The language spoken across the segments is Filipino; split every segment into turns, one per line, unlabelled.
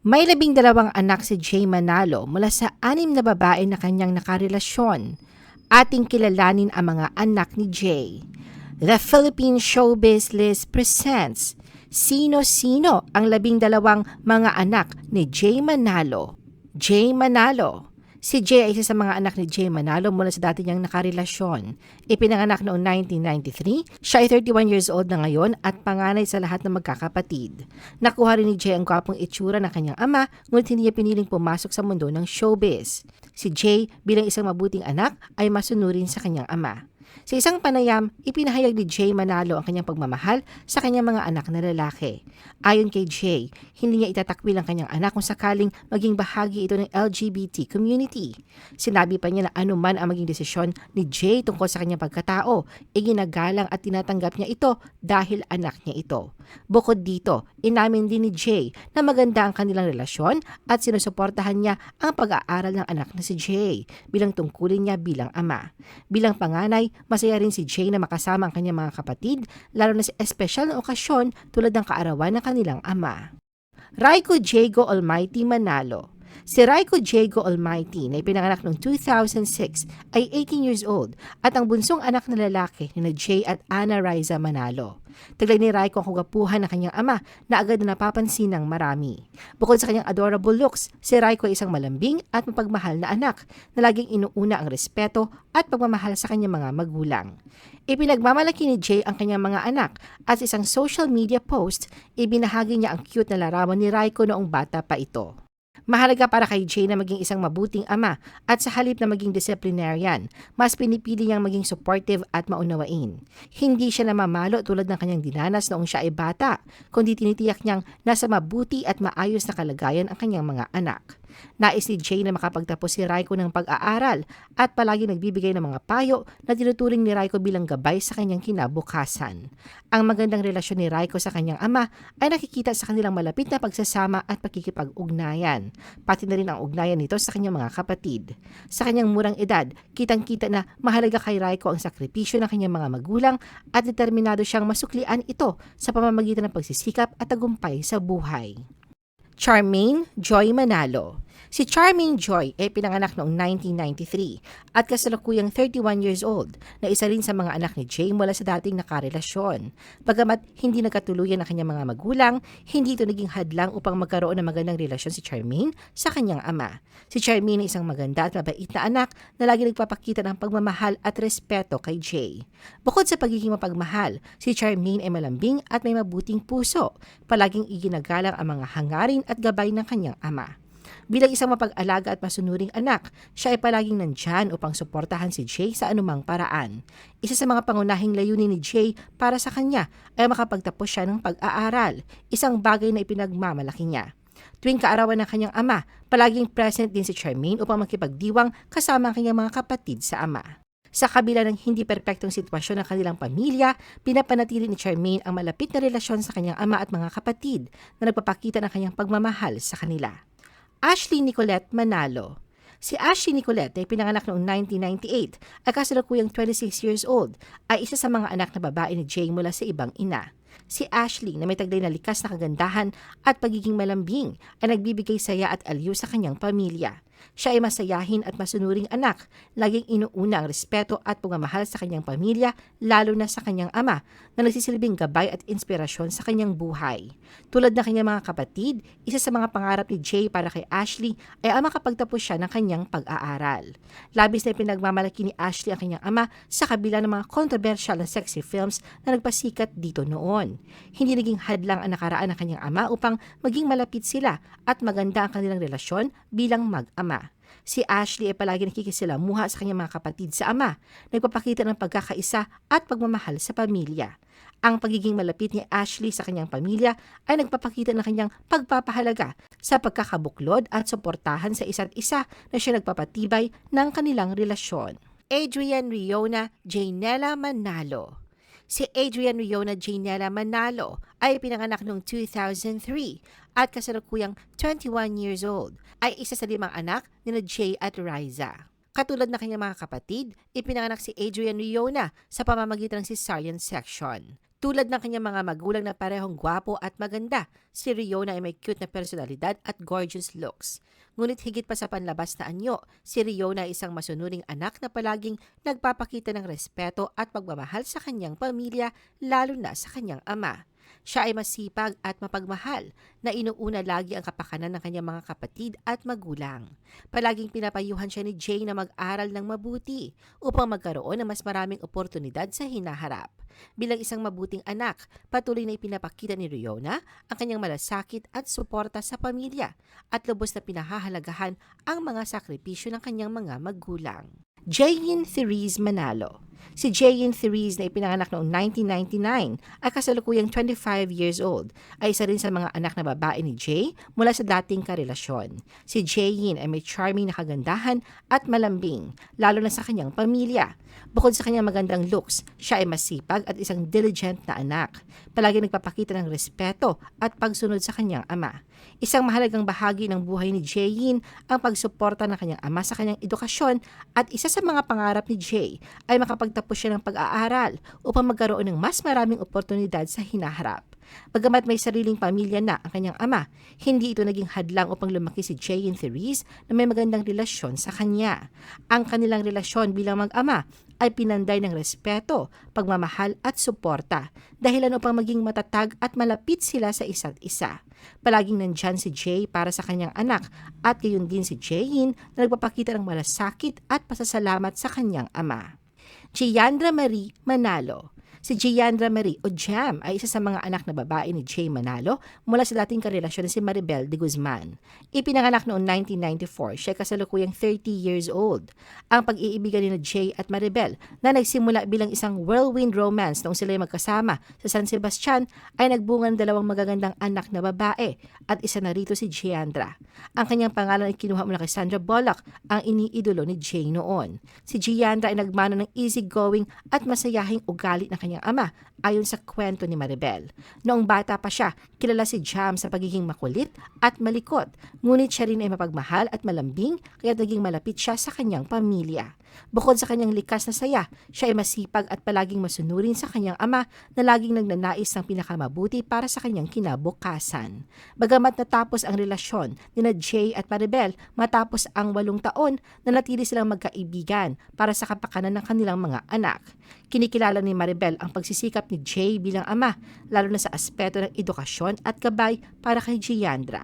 May labing dalawang anak si Jay Manalo mula sa anim na babae na kanyang nakarelasyon. Ating kilalanin ang mga anak ni Jay. The Philippine Showbiz List presents Sino-sino ang labing dalawang mga anak ni Jay Manalo? Jay Manalo Si Jay ay isa sa mga anak ni Jay Manalo mula sa dati niyang nakarelasyon. Ipinanganak noong 1993, siya ay 31 years old na ngayon at panganay sa lahat ng magkakapatid. Nakuha rin ni Jay ang gwapong itsura ng kanyang ama, ngunit hindi niya piniling pumasok sa mundo ng showbiz. Si Jay bilang isang mabuting anak ay masunurin sa kanyang ama. Sa isang panayam, ipinahayag ni Jay Manalo ang kanyang pagmamahal sa kanyang mga anak na lalaki. Ayon kay Jay, hindi niya itatakwil ang kanyang anak kung sakaling maging bahagi ito ng LGBT community. Sinabi pa niya na anuman ang maging desisyon ni Jay tungkol sa kanyang pagkatao, iginagalang at tinatanggap niya ito dahil anak niya ito. Bukod dito, inamin din ni Jay na maganda ang kanilang relasyon at sinusuportahan niya ang pag-aaral ng anak na si Jay bilang tungkulin niya bilang ama. Bilang panganay, masaya rin si Jay na makasama ang kanyang mga kapatid, lalo na sa espesyal na okasyon tulad ng kaarawan ng kanilang ama. Raiko Jago Almighty Manalo Si Raiko Jago Almighty na ipinanganak noong 2006 ay 18 years old at ang bunsong anak na lalaki ni na Jay at Ana Riza Manalo. Taglay ni Raiko ang kugapuhan ng kanyang ama na agad na napapansin ng marami. Bukod sa kanyang adorable looks, si Raiko ay isang malambing at mapagmahal na anak na laging inuuna ang respeto at pagmamahal sa kanyang mga magulang. Ipinagmamalaki ni Jay ang kanyang mga anak at sa isang social media post, ibinahagi niya ang cute na larawan ni Raiko noong bata pa ito. Mahalaga para kay Jay na maging isang mabuting ama at sa halip na maging disciplinarian, mas pinipili niyang maging supportive at maunawain. Hindi siya namamalo tulad ng kanyang dinanas noong siya ay bata, kundi tinitiyak niyang nasa mabuti at maayos na kalagayan ang kanyang mga anak. Nais ni Jay na makapagtapos si Raiko ng pag-aaral at palagi nagbibigay ng mga payo na tinuturing ni Raiko bilang gabay sa kanyang kinabukasan. Ang magandang relasyon ni Raiko sa kanyang ama ay nakikita sa kanilang malapit na pagsasama at pakikipag-ugnayan, pati na rin ang ugnayan nito sa kanyang mga kapatid. Sa kanyang murang edad, kitang-kita na mahalaga kay Raiko ang sakripisyo ng kanyang mga magulang at determinado siyang masuklian ito sa pamamagitan ng pagsisikap at tagumpay sa buhay. Charmaine Joy Manalo. Si Charmaine Joy ay pinanganak noong 1993 at kasalukuyang 31 years old na isa rin sa mga anak ni Jay mula sa dating nakarelasyon. Bagamat hindi nagkatuluyan ang kanyang mga magulang, hindi ito naging hadlang upang magkaroon ng magandang relasyon si Charmaine sa kanyang ama. Si Charmaine ay isang maganda at mabait na anak na lagi nagpapakita ng pagmamahal at respeto kay Jay. Bukod sa pagiging mapagmahal, si Charmaine ay malambing at may mabuting puso. Palaging iginagalang ang mga hangarin at gabay ng kanyang ama. Bilang isang mapag-alaga at masunuring anak, siya ay palaging nandyan upang suportahan si Jay sa anumang paraan. Isa sa mga pangunahing layunin ni Jay para sa kanya ay makapagtapos siya ng pag-aaral, isang bagay na ipinagmamalaki niya. Tuwing kaarawan ng kanyang ama, palaging present din si Charmaine upang makipagdiwang kasama ang kanyang mga kapatid sa ama. Sa kabila ng hindi perpektong sitwasyon ng kanilang pamilya, pinapanatili ni Charmaine ang malapit na relasyon sa kanyang ama at mga kapatid na nagpapakita ng kanyang pagmamahal sa kanila. Ashley Nicolette Manalo. Si Ashley Nicolette ay pinanganak noong 1998 at kasalukuyang 26 years old ay isa sa mga anak na babae ni Jay mula sa ibang ina. Si Ashley na may taglay na likas na kagandahan at pagiging malambing ay nagbibigay saya at aliw sa kanyang pamilya. Siya ay masayahin at masunuring anak, laging inuuna ang respeto at pagmamahal sa kanyang pamilya, lalo na sa kanyang ama, na nagsisilbing gabay at inspirasyon sa kanyang buhay. Tulad ng kanyang mga kapatid, isa sa mga pangarap ni Jay para kay Ashley ay ang makapagtapos siya ng kanyang pag-aaral. Labis na pinagmamalaki ni Ashley ang kanyang ama sa kabila ng mga controversial and sexy films na nagpasikat dito noon. Hindi naging hadlang ang nakaraan ng kanyang ama upang maging malapit sila at maganda ang kanilang relasyon bilang mag-ama ama. Si Ashley ay palagi nakikisilamuha sa kanyang mga kapatid sa ama, nagpapakita ng pagkakaisa at pagmamahal sa pamilya. Ang pagiging malapit ni Ashley sa kanyang pamilya ay nagpapakita ng kanyang pagpapahalaga sa pagkakabuklod at suportahan sa isa't isa na siya nagpapatibay ng kanilang relasyon. Adrian Riona Janela Manalo Si Adrian Riona Janela Manalo ay pinanganak noong 2003 at kasalukuyang 21 years old. Ay isa sa limang anak ni Jay at Riza. Katulad na kanyang mga kapatid, ipinanganak si Adrian Riona sa pamamagitan ng cesarean section. Tulad ng kanyang mga magulang na parehong gwapo at maganda, si Riona ay may cute na personalidad at gorgeous looks. Ngunit higit pa sa panlabas na anyo, si Riona ay isang masunuring anak na palaging nagpapakita ng respeto at pagmamahal sa kanyang pamilya, lalo na sa kanyang ama. Siya ay masipag at mapagmahal na inuuna lagi ang kapakanan ng kanyang mga kapatid at magulang. Palaging pinapayuhan siya ni Jay na mag-aral ng mabuti upang magkaroon ng mas maraming oportunidad sa hinaharap. Bilang isang mabuting anak, patuloy na ipinapakita ni Riona ang kanyang malasakit at suporta sa pamilya at lubos na pinahahalagahan ang mga sakripisyo ng kanyang mga magulang. Jayin Therese Manalo Si Jayin Therese na ipinanganak noong 1999 ay kasalukuyang 25 years old ay isa rin sa mga anak na babae ni Jay mula sa dating karelasyon. Si Jayin ay may charming na kagandahan at malambing, lalo na sa kanyang pamilya. Bukod sa kanyang magandang looks, siya ay masipag at isang diligent na anak. Palagi nagpapakita ng respeto at pagsunod sa kanyang ama. Isang mahalagang bahagi ng buhay ni Jayin ang pagsuporta ng kanyang ama sa kanyang edukasyon at isa sa mga pangarap ni Jay ay makapagtapos siya ng pag-aaral upang magkaroon ng mas maraming oportunidad sa hinaharap. Bagamat may sariling pamilya na ang kanyang ama, hindi ito naging hadlang upang lumaki si Jay and Therese na may magandang relasyon sa kanya. Ang kanilang relasyon bilang mag-ama ay pinanday ng respeto, pagmamahal at suporta, dahilan upang maging matatag at malapit sila sa isa't isa. Palaging nandyan si Jay para sa kanyang anak at gayon din si Jayin na nagpapakita ng malasakit at pasasalamat sa kanyang ama. Giandra Marie Manalo Si Giandra Marie o Jam ay isa sa mga anak na babae ni Jay Manalo mula sa dating karelasyon na si Maribel de Guzman. Ipinanganak noong 1994, siya kasalukuyang 30 years old. Ang pag-iibigan ni Jay at Maribel na nagsimula bilang isang whirlwind romance noong sila magkasama sa San Sebastian ay nagbunga ng dalawang magagandang anak na babae at isa na rito si Giandra. Ang kanyang pangalan ay kinuha mula kay Sandra Bullock, ang iniidolo ni Jay noon. Si Giandra ay nagmana ng easygoing at masayahing ugali na kanyang kanyang ama ayon sa kwento ni Maribel. Noong bata pa siya, kilala si Jam sa pagiging makulit at malikot, ngunit siya rin ay mapagmahal at malambing kaya naging malapit siya sa kanyang pamilya. Bukod sa kanyang likas na saya, siya ay masipag at palaging masunurin sa kanyang ama na laging nagnanais ng pinakamabuti para sa kanyang kinabukasan. Bagamat natapos ang relasyon ni na Jay at Maribel matapos ang walong taon, nanatili silang magkaibigan para sa kapakanan ng kanilang mga anak. Kinikilala ni Maribel ang pagsisikap ni Jay bilang ama, lalo na sa aspeto ng edukasyon at gabay para kay Giandra.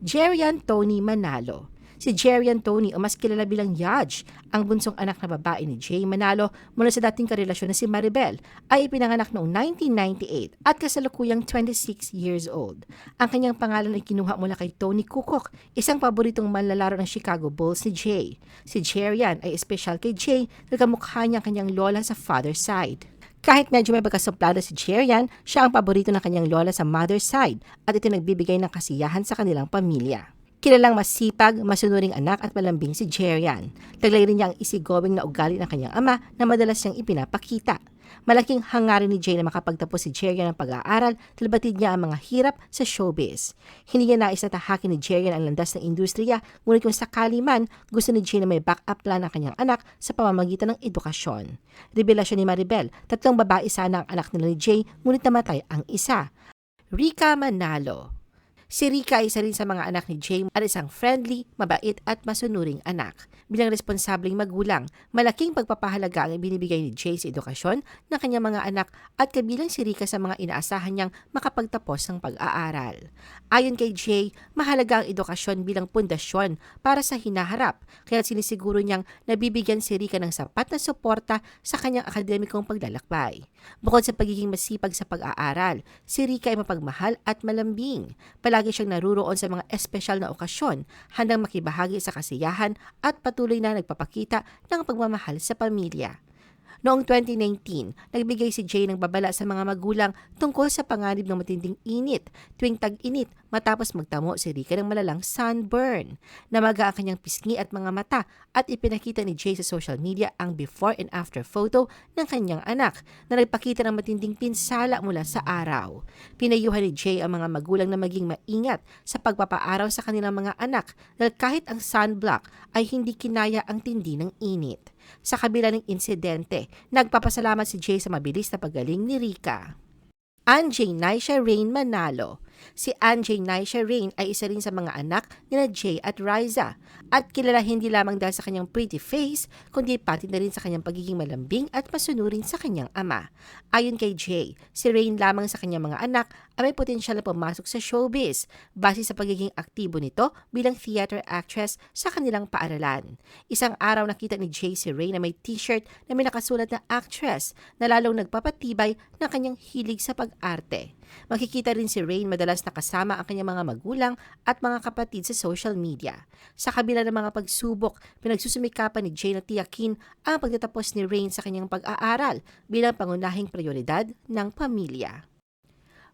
Jerian Tony Manalo Si Jerry Antony o mas kilala bilang Yaj, ang bunsong anak na babae ni Jay Manalo mula sa dating karelasyon na si Maribel, ay ipinanganak noong 1998 at kasalukuyang 26 years old. Ang kanyang pangalan ay kinuha mula kay Tony Kukok, isang paboritong manlalaro ng Chicago Bulls ni Jay. Si Jerian ay espesyal kay Jay dahil kamukha niya ang kanyang lola sa father's side. Kahit medyo may pagkasuplada si Jerian, siya ang paborito ng kanyang lola sa mother's side at ito nagbibigay ng kasiyahan sa kanilang pamilya. Kilalang masipag, masunuring anak at malambing si Jerian. Taglay rin niya ang easygoing na ugali ng kanyang ama na madalas niyang ipinapakita. Malaking hangarin ni Jay na makapagtapos si Jerian ng pag-aaral dahil batid niya ang mga hirap sa showbiz. Hindi niya nais na tahakin ni Jerian ang landas ng industriya, ngunit kung sakali man, gusto ni Jay na may backup plan ng kanyang anak sa pamamagitan ng edukasyon. Revelasyon ni Maribel, tatlong babae sana ang anak nila ni Jay, ngunit namatay ang isa. Rika Manalo Si Rika ay isa rin sa mga anak ni Jay at isang friendly, mabait at masunuring anak. Bilang responsabling magulang, malaking pagpapahalaga ang binibigay ni Jay sa edukasyon ng kanyang mga anak at kabilang si Rika sa mga inaasahan niyang makapagtapos ng pag-aaral. Ayon kay Jay, mahalaga ang edukasyon bilang pundasyon para sa hinaharap, kaya sinisiguro niyang nabibigyan si Rika ng sapat na suporta sa kanyang akademikong paglalakbay. Bukod sa pagiging masipag sa pag-aaral, si Rika ay mapagmahal at malambing. Palagi siyang naruroon sa mga espesyal na okasyon, handang makibahagi sa kasiyahan at patuloy na nagpapakita ng pagmamahal sa pamilya. Noong 2019, nagbigay si Jay ng babala sa mga magulang tungkol sa panganib ng matinding init tuwing tag-init matapos magtamo si Rika ng malalang sunburn. Namaga ang kanyang pisngi at mga mata at ipinakita ni Jay sa social media ang before and after photo ng kanyang anak na nagpakita ng matinding pinsala mula sa araw. Pinayuhan ni Jay ang mga magulang na maging maingat sa pagpapaaraw sa kanilang mga anak dahil kahit ang sunblock ay hindi kinaya ang tindi ng init. Sa kabila ng insidente, nagpapasalamat si Jay sa mabilis na pagaling ni Rika. Anjay Naisha Rain Manalo. Si Anjay Naisha Rain ay isa rin sa mga anak ni Jay at Riza at kilala hindi lamang dahil sa kanyang pretty face kundi pati na rin sa kanyang pagiging malambing at masunurin sa kanyang ama. Ayon kay Jay, si Rain lamang sa kanyang mga anak ay may potensyal na pumasok sa showbiz base sa pagiging aktibo nito bilang theater actress sa kanilang paaralan. Isang araw nakita ni Jay si Rain na may t-shirt na may nakasulat na actress na lalong nagpapatibay ng kanyang hilig sa pag-arte. Makikita rin si Rain madalas nakasama ang kanyang mga magulang at mga kapatid sa social media. Sa kabila ng mga pagsubok, pinagsusumikapan ni Jay na tiyakin ang pagtatapos ni Rain sa kanyang pag-aaral bilang pangunahing prioridad ng pamilya.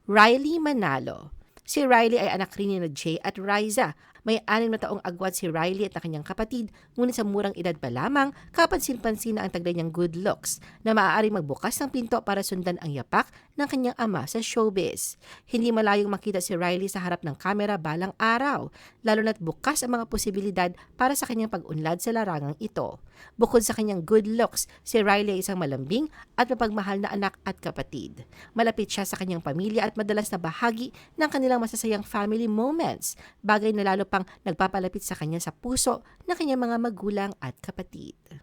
Riley Manalo Si Riley ay anak rin ni na Jay at Riza. May anim na taong agwat si Riley at ang kanyang kapatid, ngunit sa murang edad pa lamang, kapansin-pansin na ang taglay niyang good looks na maaari magbukas ng pinto para sundan ang yapak ng kanyang ama sa showbiz. Hindi malayong makita si Riley sa harap ng kamera balang araw, lalo na't bukas ang mga posibilidad para sa kanyang pag-unlad sa larangang ito. Bukod sa kanyang good looks, si Riley ay isang malambing at mapagmahal na anak at kapatid. Malapit siya sa kanyang pamilya at madalas na bahagi ng kanilang masasayang family moments, bagay na lalo pang nagpapalapit sa kanya sa puso ng kanyang mga magulang at kapatid.